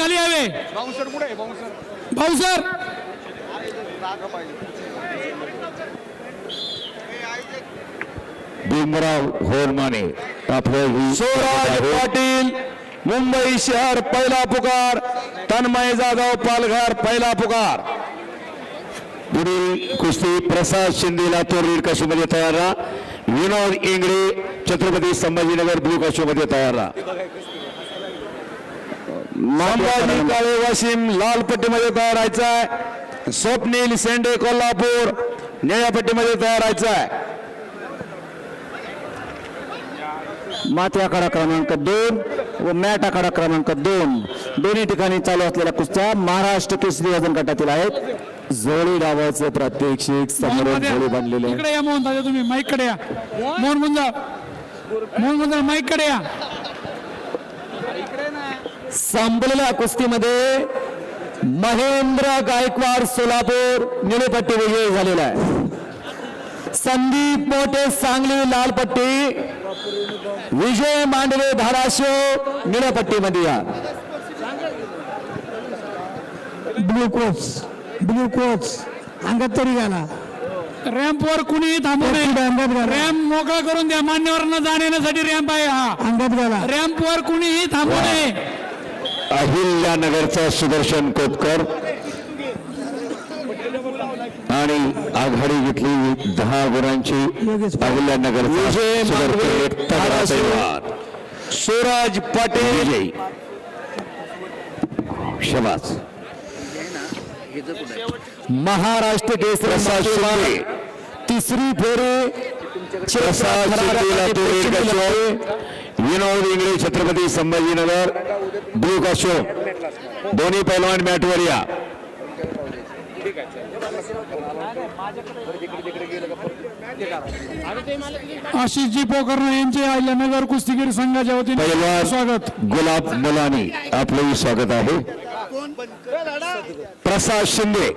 खाली यावे भाऊ सर भीमराव होरमाने ही स्वराज पाटील मुंबई शहर पहिला पुकार तन्मय जाधव पालघर पहिला पुकार. पुढील कुस्ती प्रसाद शिंदे लातूर रेड काशीमध्ये तयार राहा. विनोद इंगळे छत्रपती संभाजीनगर ब्लू काशीमध्ये तयार राहा. संभाजी काळे वाशिम लाल पट्टीमध्ये तयार राहायचं आहे स्वप्नील शेंडे कोल्हापूर निळ्या पट्टीमध्ये तयार राहायचं आहे माती आखाडा क्रमांक दोन व मॅट आखाडा क्रमांक दोन. दोन्ही ठिकाणी चालू असलेल्या कुस्त्या महाराष्ट्र केसरी वजन गटातील आहेत. जोळी डावाचे प्रात्यक्षिक समोरून जोळी बांधलेले आहे. इकडे या मोहन दादा तुम्ही माईककडे या. मोहन मोहन माईककडे या. संपलेल्या कुस्तीमध्ये महेंद्र गायकवाड सोलापूर निळेपट्टी विजयी झालेला आहे. संदीप मोठे सांगली लालपट्टी. विजय मांडवे धाराशिव निळ्यापट्टीमध्ये या. ब्लू कोच ब्लू कोच अंगात तरी घाला. रॅम्प वर कुणी थांबू नये. रॅम्प मोकळा करून द्या. मान्यवरांना जाण्यासाठी रॅम्प आहे हा. अंगात घाला. रॅम्प वर कुणीही थांबू नये. अहिल्यानगरचा सुदर्शन कोतकर. आणि आघाडी घेतली दहा गुणांची. पैलवान. स्वराज पाटील. शबाज. महाराष्ट्र केसरी तिसरी फेरी. विनोद इंगळे छत्रपती संभाजीनगर ब्लू काशो दोन्ही पैलवान मॅटवर या. आशिषजी पोकर्णा यांचे अहिल्यानगर कुस्तीगीर संघाच्या वतीने स्वागत. गुलाब मुलानी आपलंही स्वागत आहे. प्रसाद शिंदे.